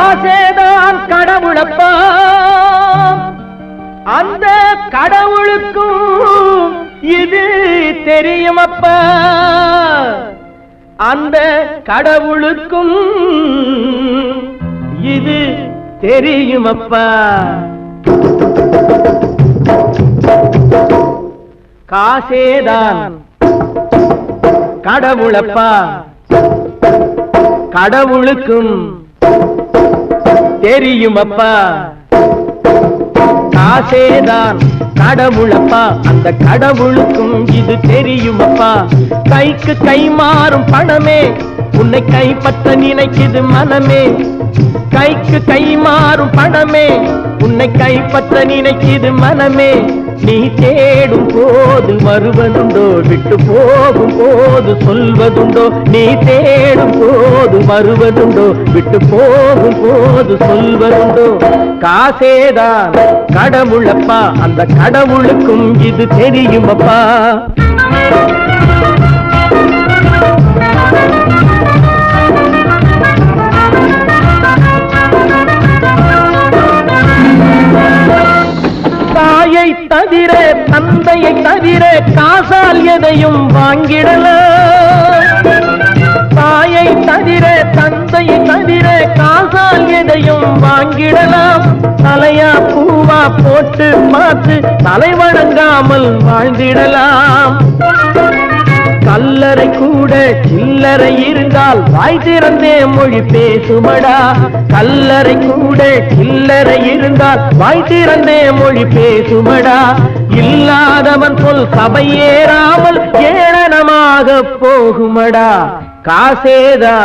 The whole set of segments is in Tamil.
காசேதான் கடவுளப்பா. அந்த கடவுளுக்கும் இது தெரியுமப்பா. அந்த கடவுளுக்கும் இது தெரியுமப்பா. காசேதான் கடவுளப்பா. கடவுளுக்கும் தெரியுமப்பா காசேதான் கடவுளப்பா. அந்த கடவுளுக்கும் இது தெரியுமப்பா கைக்கு கை மாறும் பணமே. உன்னை கைப்பற்ற நினைக்குது மனமே. கைக்கு கை மாறும் பணமே. உன்னை கைப்பற்ற நினைக்குது மனமே. நீ தேடும் போது வருவதுண்டோ விட்டு போகும் போது சொல்வதுண்டோ நீ தேடும் போது வருவதுண்டோ விட்டு போகும் போது சொல்வதுண்டோ. காசேதான் கடவுளப்பா அந்த கடவுளுக்கும் இது தெரியுமப்பா. காசால் எதையும் வாங்கிடலாம் தாயை தவிர தந்தையை தவிர காசால் எதையும் வாங்கிடலாம் தலையா பூவா போட்டு பார்த்து தலை வணங்காமல் வாழ்ந்திடலாம். கல்லறை கூட சில்லறை இருந்தால் வாய் திறந்தே மொழி பேசுமடா. கல்லறை கூட சில்லறை இருந்தால் வாய் திறந்தே மொழி பேசுமடா. இல்லாதவன் சொல் சபையேறாமல் ஏளனமாக போகுமடா. காசேதா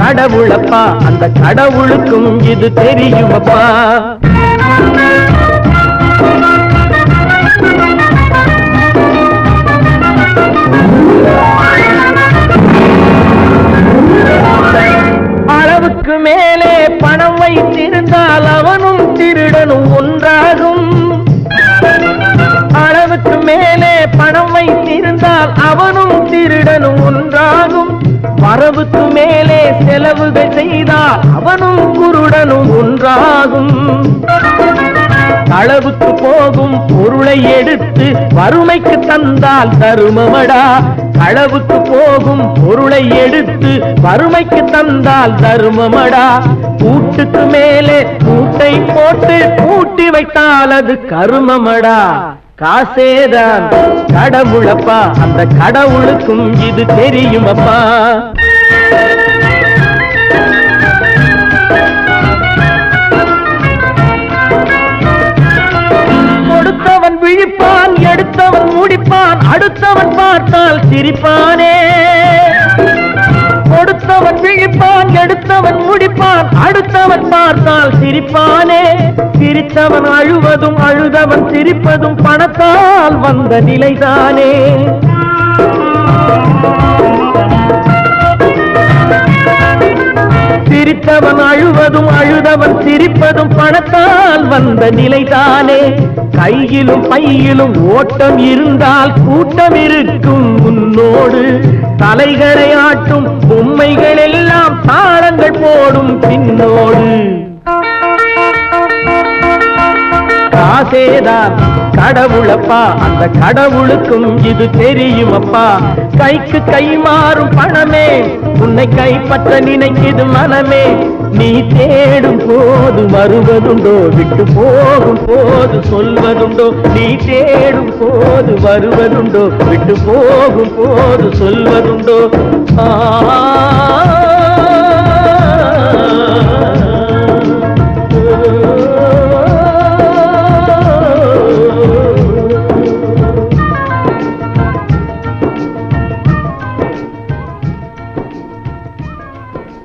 கடவுளப்பா அந்த கடவுளுக்கும் இது தெரியுமப்பா. அளவுக்கு மேலே பணம் வைத்திருந்தால் அவனும் திருடனும் ஒன்றாகும். அளவுக்கு மேலே பணம் வைத்திருந்தால் அவனும் திருடனும் ஒன்றாகும். வரவுக்கு மேலே செலவுகள் செய்தால் அவனும் குருடனும் ஒன்றாகும். அளவுக்கு போகும் பொருளை எடுத்து வறுமைக்கு தந்தால் தருமமடா. களவுக்கு போகும் பொருளை எடுத்து வறுமைக்கு தந்தால் தருமமடா. கூட்டுக்கு மேலே கூட்டை போட்டு கூட்டி வைத்தால் அது கருமமடா. காசேதான் கடவுளப்பா அந்த கடவுளுக்கும் இது தெரியுமப்பா. கொடுத்தவன் பார்த்தால் சிரிப்பானே. கொடுத்தவன் விழிப்பான் எடுத்தவன் முடிப்பான். அடுத்தவன் பார்த்தால் சிரிப்பானே. சிரித்தவன் அழுவதும் அழுதவன் சிரிப்பதும் பணத்தால் வந்த நிலைதானே. சிரித்தவன் அழுவதும் அழுதவன் சிரிப்பதும் பணத்தால் வந்த நிலைதானே. கையிலும் பையிலும் ஓட்டம் இருந்தால் கூட்டம் இருக்கும் உன்னோடு. தலைகளை ஆட்டும் பொம்மைகள் எல்லாம் தாளங்கள் போடும் பின்னோடு. காசேதான் கடவுளப்பா அந்த கடவுளுக்கும் இது தெரியுமப்பா கைக்கு கை மாறும் பணமே உன்னை கைப்பற்ற நினைக்குது மனமே. நீ தேடும் போது வருவதுண்டோ விட்டு போகும் போது சொல்வதுண்டோ. நீ தேடும் போது வருவதுண்டோ விட்டு போகும் போது சொல்வதுண்டோ. ஆ